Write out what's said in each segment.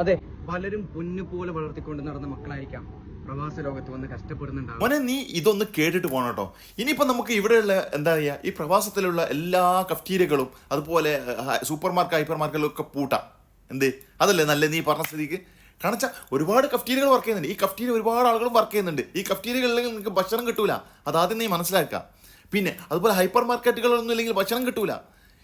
അതെ പലരും പൊന്നു പോലെ വളർത്തിക്കൊണ്ട് നടന്ന മക്കളായിരിക്കാം. പ്രവാസ ലോകത്ത് വന്ന് കഷ്ടപ്പെടുന്നുണ്ടാവും മോനെ നീ ഇതൊന്ന് കേട്ടിട്ട് പോകണം കേട്ടോ. ഇനിയിപ്പോ നമുക്ക് ഇവിടെയുള്ള എന്താ പറയാ ഈ പ്രവാസത്തിലുള്ള എല്ലാ കഫ്റ്റീരിയകളും അതുപോലെ സൂപ്പർ മാർക്കറ്റ് ഹൈപ്പർ മാർക്കറ്റിലും ഒക്കെ പൂട്ടാം. എന്ത്? അതല്ലേ നല്ല നീ പറഞ്ഞ സ്ഥിതിക്ക്? കാണിച്ച ഒരുപാട് കഫ്റ്റീരിയകൾ വർക്ക് ചെയ്യുന്നുണ്ട്. ഈ കഫ്റ്റീരിയ ഒരുപാട് ആളുകളും വർക്ക് ചെയ്യുന്നുണ്ട്. ഈ കഫ്റ്റീരിയകളിൽ നിങ്ങൾക്ക് ഭക്ഷണം കിട്ടൂല. അതാദ്യം നീ മനസ്സിലാക്കുക. പിന്നെ അതുപോലെ ഹൈപ്പർ മാർക്കറ്റുകളൊന്നും ഇല്ലെങ്കിൽ ഭക്ഷണം കിട്ടൂല.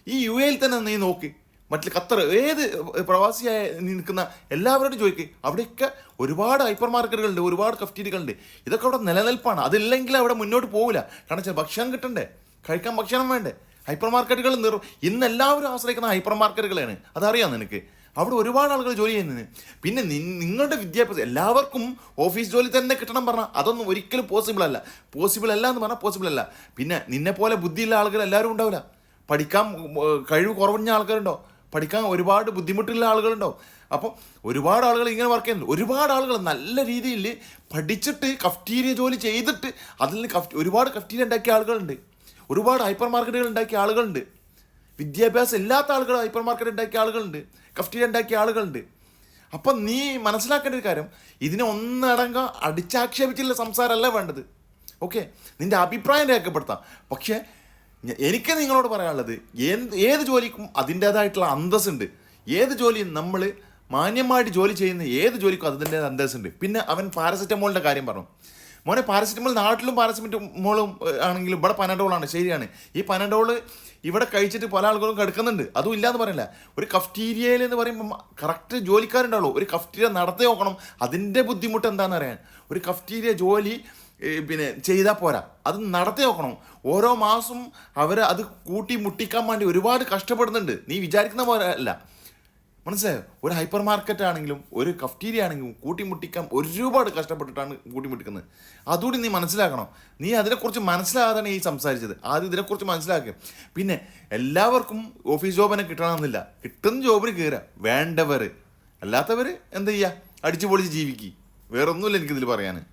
ഈ യു എയിൽ തന്നെ നീ നോക്ക്. മറ്റു ഖത്തർ ഏത് പ്രവാസിയായി നിൽക്കുന്ന എല്ലാവരോടും ചോദിക്കുക അവിടെയൊക്കെ ഒരുപാട് ഹൈപ്പർ മാർക്കറ്റുകളുണ്ട് ഒരുപാട് കഫ്റ്റീരികളുണ്ട് ഇതൊക്കെ അവിടെ നിലനിൽപ്പാണ്. അതില്ലെങ്കിൽ അവിടെ മുന്നോട്ട് പോകില്ല കാരണം ഭക്ഷണം കിട്ടണ്ടേ? കഴിക്കാൻ ഭക്ഷണം വേണ്ടേ? ഹൈപ്പർ മാർക്കറ്റുകൾ നിർ ഇന്ന് എല്ലാവരും ആശ്രയിക്കുന്ന ഹൈപ്പർ മാർക്കറ്റുകളാണ് അതറിയാം നിനക്ക്. അവിടെ ഒരുപാട് ആളുകൾ ജോലി ചെയ്യുന്നത് പിന്നെ നിങ്ങളുടെ വിദ്യാഭ്യാസം എല്ലാവർക്കും ഓഫീസ് ജോലി തന്നെ കിട്ടണം പറഞ്ഞാൽ അതൊന്നും ഒരിക്കലും പോസിബിൾ അല്ല. പോസിബിൾ അല്ല എന്ന് പറഞ്ഞാൽ പോസിബിൾ അല്ല. പിന്നെ നിന്നെ പോലെ ബുദ്ധിയുള്ള ആളുകൾ എല്ലാവരും ഉണ്ടാവില്ല. പഠിക്കാൻ കഴിവ് കുറവുള്ള ആൾക്കാരുണ്ടോ? പഠിക്കാൻ ഒരുപാട് ബുദ്ധിമുട്ടുള്ള ആളുകളുണ്ടോ അപ്പോൾ ഒരുപാട് ആളുകൾ ഇങ്ങനെ വർക്ക് ചെയ്യുന്നു ഒരുപാട് ആളുകൾ നല്ല രീതിയിൽ പഠിച്ചിട്ട് കഫ്റ്റീരിയ ജോലി ചെയ്തിട്ട് അതിൽ നിന്ന് കഫ് ഒരുപാട് കഫ്റ്റീരിയ ഉണ്ടാക്കിയ ആളുകളുണ്ട്. ഒരുപാട് ഹൈപ്പർ മാർക്കറ്റുകൾ ഉണ്ടാക്കിയ ആളുകളുണ്ട്. വിദ്യാഭ്യാസം ഇല്ലാത്ത ആളുകൾ ഹൈപ്പർ മാർക്കറ്റ് ഉണ്ടാക്കിയ ആളുകളുണ്ട്. കഫ്റ്റീരിയ ഉണ്ടാക്കിയ ആളുകളുണ്ട്. അപ്പം നീ മനസ്സിലാക്കേണ്ട ഒരു കാര്യം. ഇതിനെ ഒന്നടങ്ക അടിച്ചാക്ഷേപിച്ചുള്ള സംസാരമല്ല വേണ്ടത്. ഓക്കെ നിന്റെ അഭിപ്രായം രേഖപ്പെടുത്താം. പക്ഷേ എനിക്ക് നിങ്ങളോട് പറയാനുള്ളത്. എന്ത് ഏത് ജോലിക്കും അതിന്റേതായിട്ടുള്ള അന്തസ്സുണ്ട്. ഏത് ജോലിയും നമ്മൾ മാന്യമായിട്ട് ജോലി ചെയ്യുന്ന ഏത് ജോലിക്കും അതിന്റെ അന്തസ്സുണ്ട്. പിന്നെ അവൻ പാരസെറ്റമോളിന്റെ കാര്യം പറഞ്ഞു. മോനെ പാരസെറ്റമോൾ നാട്ടിലും പാരസെറ്റമോളും ആണെങ്കിലും ഇവിടെ പനഡോളാണ് ശരിയാണ്. ഈ പനഡോൾ ഇവിടെ കഴിച്ചിട്ട് പല ആളുകളും കിടക്കുന്നുണ്ട്. അതും ഇല്ലാന്ന് പറയില്ല ഒരു കഫ്റ്റീരിയയിൽ എന്ന് പറയുമ്പോൾ കറക്റ്റ് ജോലിക്കാരുണ്ടാവുള്ളൂ. ഒരു കഫ്റ്റീരിയ നടത്തി നോക്കണം. അതിന്റെ ബുദ്ധിമുട്ട് എന്താണെന്ന് അറിയാൻ. ഒരു കഫ്റ്റീരിയ ജോലി പിന്നെ ചെയ്താൽ പോരാ. അത് നടത്തി നോക്കണം. ഓരോ മാസം അവർ അത് കൂട്ടി മുട്ടിക്കാൻ വേണ്ടി ഒരുപാട് കഷ്ടപ്പെടുന്നുണ്ട്. നീ വിചാരിക്കുന്ന പോലെ അല്ല. മനസ്സിലായോ? ഒരു ഹൈപ്പർ മാർക്കറ്റ് ആണെങ്കിലും ഒരു കഫ്റ്റീരിയ ആണെങ്കിലും കൂട്ടിമുട്ടിക്കാൻ ഒരുപാട് കഷ്ടപ്പെട്ടിട്ടാണ് കൂട്ടിമുട്ടിക്കുന്നത് അതുകൂടി നീ മനസ്സിലാക്കണം. നീ അതിനെക്കുറിച്ച് മനസ്സിലാകാതാണ് ഈ സംസാരിച്ചത്. ആദ്യം ഇതിനെക്കുറിച്ച് മനസ്സിലാക്കുക പിന്നെ എല്ലാവർക്കും ഓഫീസ് ജോബിനെ കിട്ടണമെന്നില്ല. കിട്ടുന്ന ജോബിന് കയറുക വേണ്ടവർ അല്ലാത്തവർ എന്ത് ചെയ്യുക അടിച്ചു പൊളിച്ച് ജീവിക്കുക വേറൊന്നുമില്ല എനിക്കിതിൽ പറയാൻ